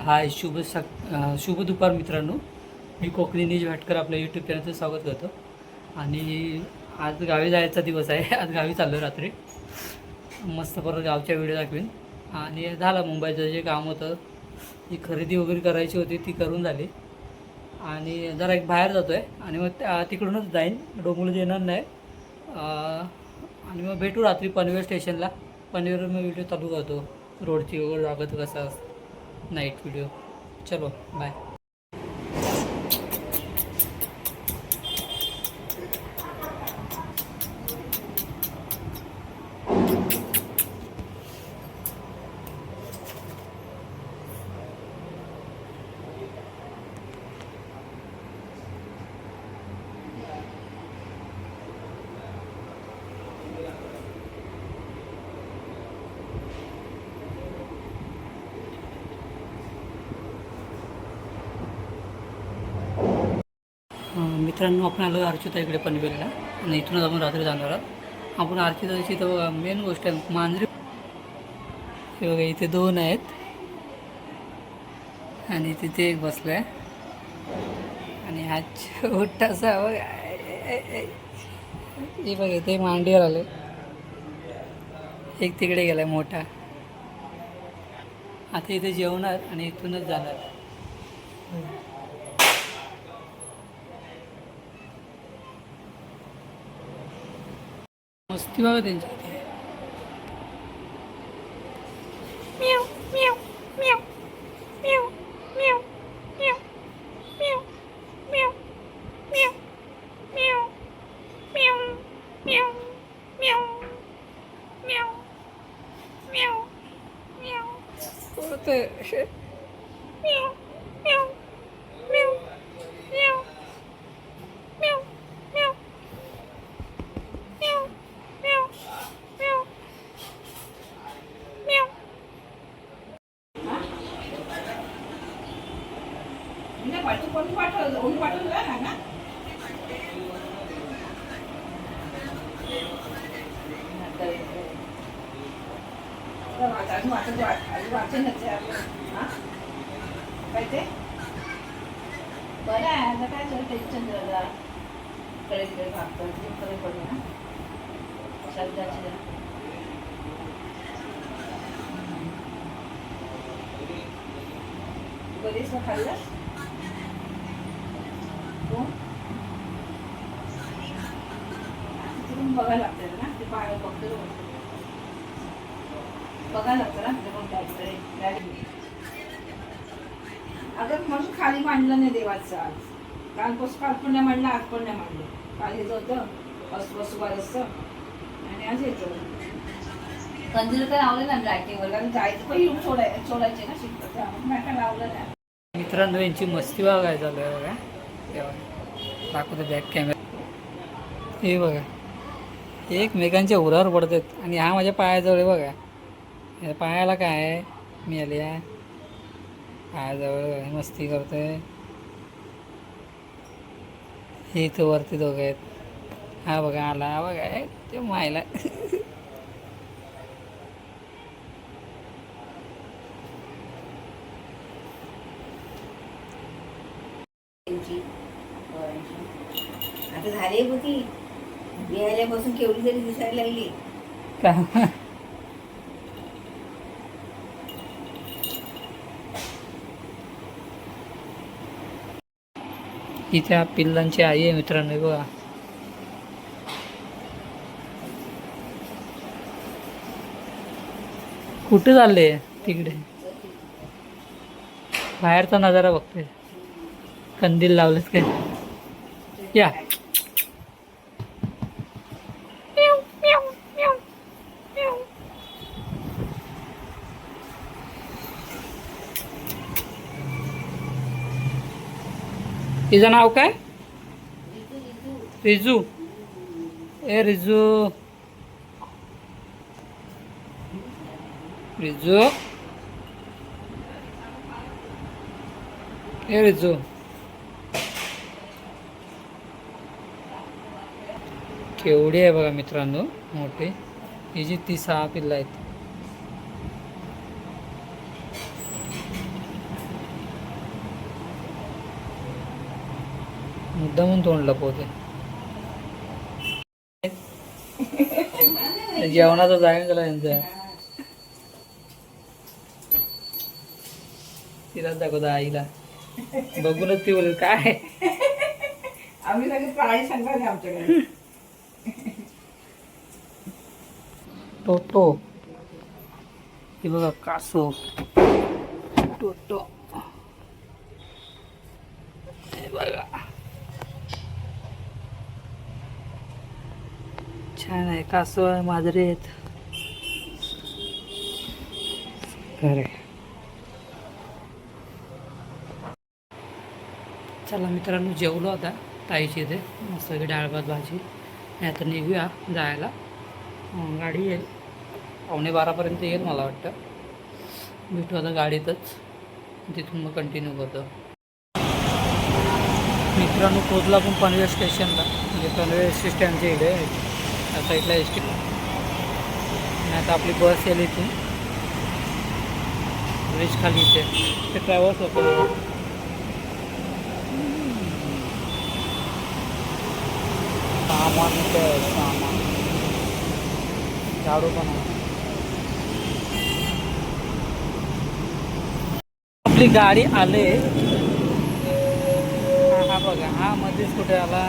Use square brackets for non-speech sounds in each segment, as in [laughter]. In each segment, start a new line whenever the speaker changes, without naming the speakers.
हाय शुभ सक शुभ दुपार मित्रांनो. मी कोकणी निज भाटकर आपल्या यूट्यूब चॅनलचं स्वागत करतो. आणि आज गावी जायचा दिवस आहे. [laughs] आज गावी चाललो रात्री. मस्त परत गावच्या व्हिडिओ दाखवीन. आणि झाला मुंबईचं जे काम होतं ती खरेदी वगैरे करायची होती ती करून झाली. आणि जरा एक बाहेर जातो आहे आणि मग त्या- तिकडूनच जाईन. डोंगुलं येणार नाही. आणि मग भेटू रात्री पनवेल स्टेशनला. पनवेलवर मी व्हिडिओ चालू करतो. रोडची वगैरे लागत कसा नाईट व्हिडिओ. चलो बाय. मित्रांनो आपण आलो अर्चिता इकडे पनवेलला. आणि इथूनच आपण रात्री जाणार आहोत. आपण अर्चिताची तर बघा मेन गोष्ट आहे मांजरी. हे बघा इथे दोन आहेत. आणि तिथे एक बसला आहे आणि हा छोटासा बघा हे बघा इथे मांडीवर आले एक तिकडे गेला मोठा. आता इथे जेवणार आणि इथूनच जाणार. मस्ती बघा त्यांची इथे.
Meow,
पाठी कोणी पाठवलं? ऊन पाठवलं ना ना काय ते? बरं आहे आता काय झालं? टेन्शन झालं इकडे तिकडे भागतो. इकडे ना. खाल्लं खाल्लंस तिकडून बघायला लागतं ना ते पाय बघतो बघायला लागतं ना तिथे कोण काय अगं म्हणून खाली मांडलं नाही देवाचं आज. कालपासून काल पण नाही मांडलं आज पण नाही मांडलं. काल हेच होतं बस आणि आज येतं कंदील तर लावलं ना लाईटिंगवर कारण जायचं पण येऊन सोडाय सोडायचे ना शिकत त्यामुळे लावलं नाही.
मित्रांनो यांची मस्ती बघा. झालं चालू दाखवतो बॅक कॅमेरा हे बघा. एकमेकांच्या उरावर पडतात. आणि हा माझ्या पायाजवळ आहे बघा. या पायाला काय आहे? मी आले या. पायाजवळ मस्ती मस्ती आहे हे इथं वरती दोघं आहेत. हा बघा आला. बघा ते मायला. [laughs]
त्यांची आता झाली होती. बिहायल्यापासून केवढी तरी दिसायला लागली.
का? ही त्या पिल्लांची आई आहे मित्रांनो बघा. कुठे चालले? तिकडे. बाहेरचा नजारा बघते कंदील लावलेत काय या
Meow, meow, meow, meow.
तिचं नाव काय रिजू ए रिजू रिजू ए रिजू केवढी आहे बघा मित्रांनो मोठे. ही जी ती सहा पिल्लं आहेत. मुद्दामून तोंड लपवते. [laughs] जेवणाचा जागा गेला यांचा. तिलाच दाखवतो आईला. बघूनच ती बोल काय?
आम्ही सगळे पाळी सांगा आमच्याकडे. [laughs]
टोटो हे बघा कासव टोटो हे बघा छान आहे कासव आहे मांजरे आहेत खरे चला मित्रांनो जेवलो आता ताईची इथे मस्त सगळी डाळ भात भाजी नाही आता निघूया जायला. गाडी येईल. पावणे बारापर्यंत येईल मला वाटतं. भेटू आता गाडीतच. तिथून मग कंटिन्यू करतो. मित्रांनो पोचला पण पनवेल स्टेशनला. म्हणजे पनवेल एस टी स्टँडच्या इकडे आहे. त्या साईडला एस टी. आणि आता आपली बस येईल इथून. ब्रिज खाली इथे. ते ट्रॅव्हल्स होतं सामान. इथे सामान झाडू पण आपली गाडी आले. हा बघा हा मध्येच कुठे आला?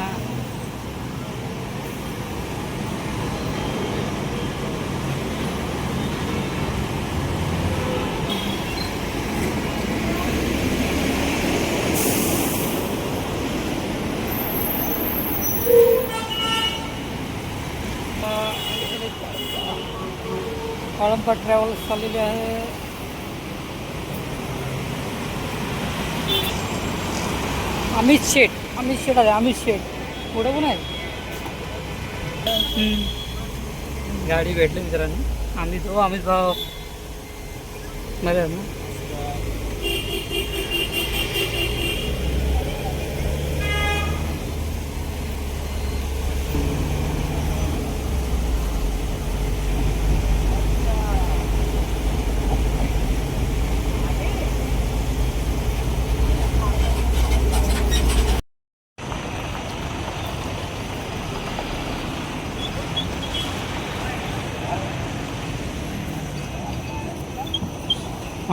कळंबा ट्रॅव्हल्स चाललेली आहे. अमित शेठ अमित शेठ आहे अमित शेठ. पुढे पण आहे. गाडी भेटली मित्रांनो. अमित हो अमित भाऊ. बरं ना?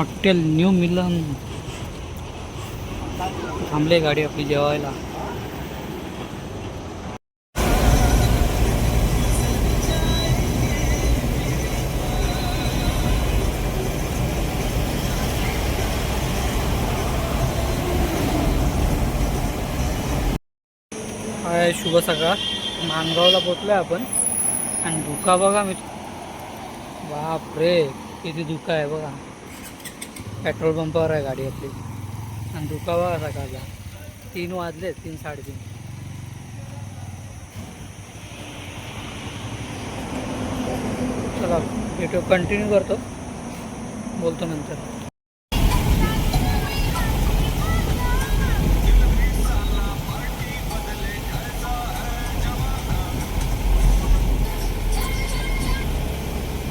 Hotel new Milan. थांबले गाडी आपली जेवायला. हाय शुभ सकाळ. मानगावला पोचलोय आपण. आणि धुका बघा मी बाप रे किती धुका आहे बघा. पेट्रोल पंपावर आहे गाडी आपली. आणि दुखावा बघा सकाळचा. तीन वाजले तीन साडेतीन. चला व्हिडिओ कंटिन्यू करतो. बोलतो नंतर.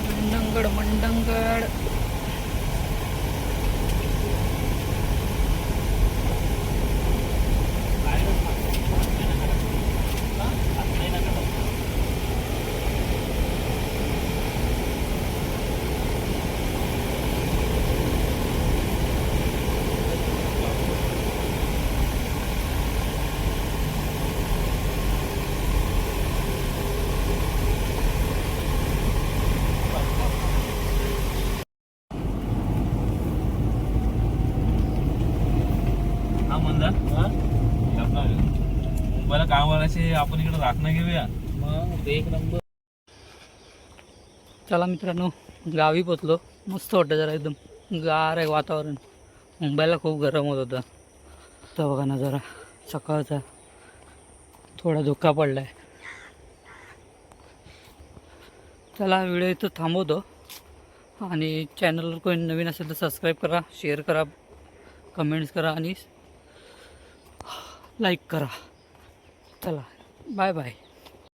मंडंगड मंडंगड.
मुंबईला काम करायचे आपण इकडे राखणं घेऊया.
मग एक नंबर. चला मित्रांनो गावी पोचलो. मस्त वाटतं जरा एकदम. गार आहे वातावरण. मुंबईला खूप गरम होत होतं. तर बघा ना जरा सकाळचा थोडा धोका पडला आहे चला व्हिडिओ इथं थांबवतो. आणि चॅनलवर कोणी नवीन असेल तर सबस्क्राईब करा शेअर करा कमेंट्स करा आणि लाईक करा. चला बाय बाय.